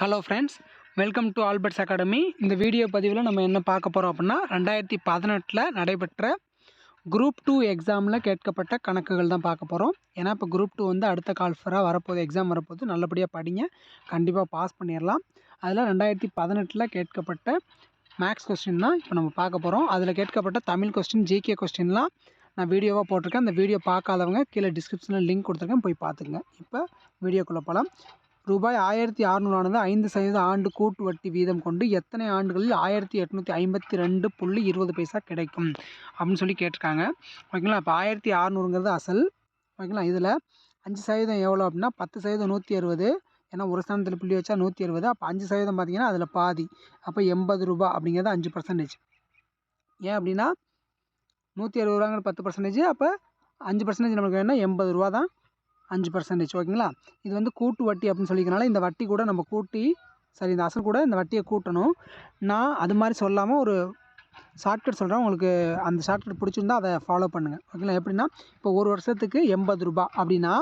Hello friends welcome to Albert's academy இந்த video பதிவில் நம்ம என்ன பார்க்க போகிறோம் அப்படின்னா ரெண்டாயிரத்தி பதினெட்டில் நடைபெற்ற குரூப் டூ எக்ஸாமில் கேட்கப்பட்ட கணக்குகள் தான் பார்க்க போகிறோம் ஏன்னா இப்போ குரூப் டூ வந்து அடுத்த கால்ஃபராக வரப்போகுது எக்ஸாம் வரப்போகுது. நல்லபடியாக படிங்க. கண்டிப்பாக பாஸ் பண்ணிடலாம். அதில் ரெண்டாயிரத்தி பதினெட்டில் கேட்கப்பட்ட மேக்ஸ் கொஸ்டின் தான் இப்போ நம்ம பார்க்க போகிறோம் அதில் கேட்கப்பட்ட தமிழ் கொஸ்டின் ஜிகே கொஸ்டின்லாம் நான் வீடியோவாக போட்டிருக்கேன். அந்த வீடியோ பார்க்காதவங்க கீழே டிஸ்கிரிப்ஷனில் லிங்க் கொடுத்துருக்கேன். போய் பார்த்துங்க இப்போ வீடியோக்குள்ளே போகலாம் ரூபாய் ஆயிரத்தி அறநூறானது ஐந்து சதவீத ஆண்டு கூட்டு வட்டி வீதம் கொண்டு எத்தனை ஆண்டுகளில் ஆயிரத்தி எட்நூற்றி ஐம்பத்தி ரெண்டு புள்ளி இருபது பைசா கிடைக்கும்? அப்படின்னு சொல்லி கேட்டிருக்காங்க. ஓகேங்களா? இப்போ ஆயிரத்தி அறநூறுங்கிறது அசல். ஓகேங்களா? இதில் அஞ்சு சதவீதம் எவ்வளோ அப்படின்னா பத்து சதவீதம் நூற்றி அறுபது. ஏன்னா ஒரு ஸ்தானத்தில் புள்ளி வச்சா நூற்றி அறுபது. அப்போ அஞ்சு சதவீதம் பார்த்தீங்கன்னா அதில் பாதி. அப்போ எண்பது ரூபா அப்படிங்கிறது அஞ்சு பர்சன்டேஜ் ஏன் அப்படின்னா நூற்றி அறுபது ரூபாங்கிற பத்து பர்சன்டேஜ் அப்போ அஞ்சு பர்சன்டேஜ் நம்மளுக்கு வேணும்னா எண்பது ரூபா தான். அஞ்சு பர்சன்டேஜ் ஓகேங்களா? இது வந்து கூட்டு வட்டி அப்படின்னு சொல்லிக்கிறனால இந்த வட்டி கூட நம்ம கூட்டி சரி இந்த அசல் கூட இந்த வட்டியை கூட்டணும். நான் அது மாதிரி சொல்லாமல் ஒரு ஷார்ட்கட் சொல்கிறேன் உங்களுக்கு அந்த ஷார்ட்கட் பிடிச்சிருந்தா அதை ஃபாலோ பண்ணுங்கள் ஓகேங்களா? எப்படின்னா இப்போ ஒரு வருஷத்துக்கு எண்பது ரூபா அப்படின்னா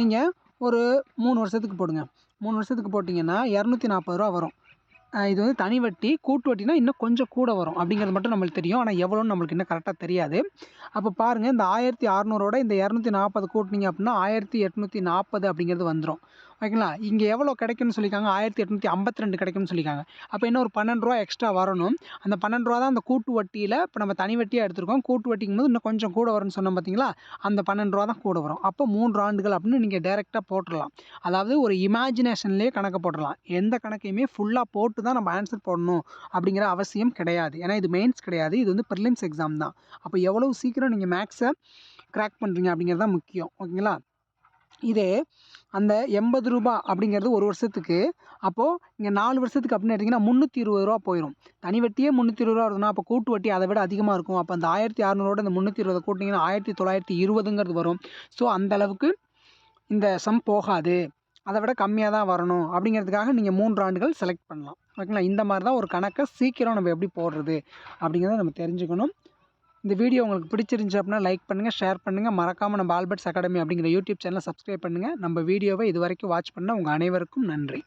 நீங்கள் ஒரு மூணு வருஷத்துக்கு போடுங்க. மூணு வருஷத்துக்கு போட்டிங்கன்னா இரநூத்தி நாற்பது ரூபா வரும். இது வந்து தனி வட்டி கூட்டு வட்டினா இன்னும் கொஞ்சம் கூட வரும். அப்படிங்கிறது மட்டும் நம்மளுக்கு தெரியும். ஆனால் எவ்வளோன்னு நம்மளுக்கு இன்னும் கரெக்டாக தெரியாது. அப்போ பாருங்கள் இந்த ஆயிரத்தி அறநூறோட இந்த இரநூத்தி நாற்பது கூட்டினீங்க அப்படின்னா ஆயிரத்தி எட்நூற்றி நாற்பது அப்படிங்கிறது வந்துடும் ஓகேங்களா? இங்கே எவ்வளோ கிடைக்கும்னு சொல்லியிருக்காங்க? ஆயிரத்தி எட்நூற்றி ஐம்பத்தி ரெண்டு கிடைக்கும்னு சொல்லியிருக்காங்க. அப்போ இன்னும் ஒரு பன்னெண்டு ரூபா எக்ஸ்ட்ரா வரணும். அந்த பன்னெண்டு ரூபா தான் அந்த கூட்டு வட்டியில் இப்போ நம்ம தனி வட்டியாக எடுத்திருக்கோம். கூட்டு வட்டிங்கும் போது இன்னும் கொஞ்சம் கூட வரும்னு சொன்னோம் பார்த்தீங்களா? அந்த பன்னெண்டு ரூபா தான் கூட வரும். அப்போ மூன்று ஆண்டுகள் அப்படின்னு நீங்கள் டேரெக்டாக போட்டுடலாம். அதாவது ஒரு இமேஜினேஷன்லேயே கணக்கை போட்டுடலாம். எந்த கணக்கையுமே ஃபுல்லாக போட்டு தான் நம்ம ஆன்சர் போடணும் அப்படிங்கிற அவசியம் கிடையாது. ஏன்னா இது மெயின்ஸ் கிடையாது. இது வந்து ப்ரிலிம்ஸ் எக்ஸாம் தான். அப்போ எவ்வளோ சீக்கிரம் நீங்கள் மேக்ஸை க்ராக் பண்ணுறீங்க அப்படிங்கிறது தான் முக்கியம். ஓகேங்களா? இதே அந்த எண்பது ரூபா அப்படிங்கிறது ஒரு வருஷத்துக்கு. அப்போது இங்கே நாலு வருஷத்துக்கு அப்படின்னு எடுத்திங்கன்னா முந்நூற்றி இருபது ரூபா போயிடும் தனி வட்டியே முந்நூற்றி இருபது ரூபா வருதுன்னா அப்போ கூட்டு வட்டி அதை விட அதிகமாக இருக்கும். அப்போ அந்த ஆயிரத்தி அறநூறோட இந்த முந்நூற்றி இருபது கூட்டிங்கன்னா ஆயிரத்தி தொள்ளாயிரத்தி இருபதுங்கிறது வரும். ஸோ அந்த அளவுக்கு இந்த சம் போகாது. அதை விட கம்மியாக தான் வரணும். அப்படிங்கிறதுக்காக நீங்கள் மூன்று ஆண்டுகள் செலக்ட் பண்ணலாம். ஓகேங்களா? இந்த மாதிரி தான் ஒரு கணக்கை சீக்கிரம் நம்ம எப்படி போடுறது அப்படிங்கிறத நம்ம தெரிஞ்சுக்கணும். இந்த வீடியோ உங்களுக்கு பிடிச்சிருந்துச்சு அப்படின்னா லைக் பண்ணுங்கள் ஷேர் பண்ணுங்கள் மறக்காமல் நம்ம ஆல்பர்ட்ஸ் அகாடமி அப்படிங்கிற யூடியூப் சேனலை சப்ஸ்கிரைப் பண்ணுங்கள் நம்ம வீடியோவை இது வரைக்கும் வாட்ச் பண்ண உங்கள் அனைவருக்கும் நன்றி.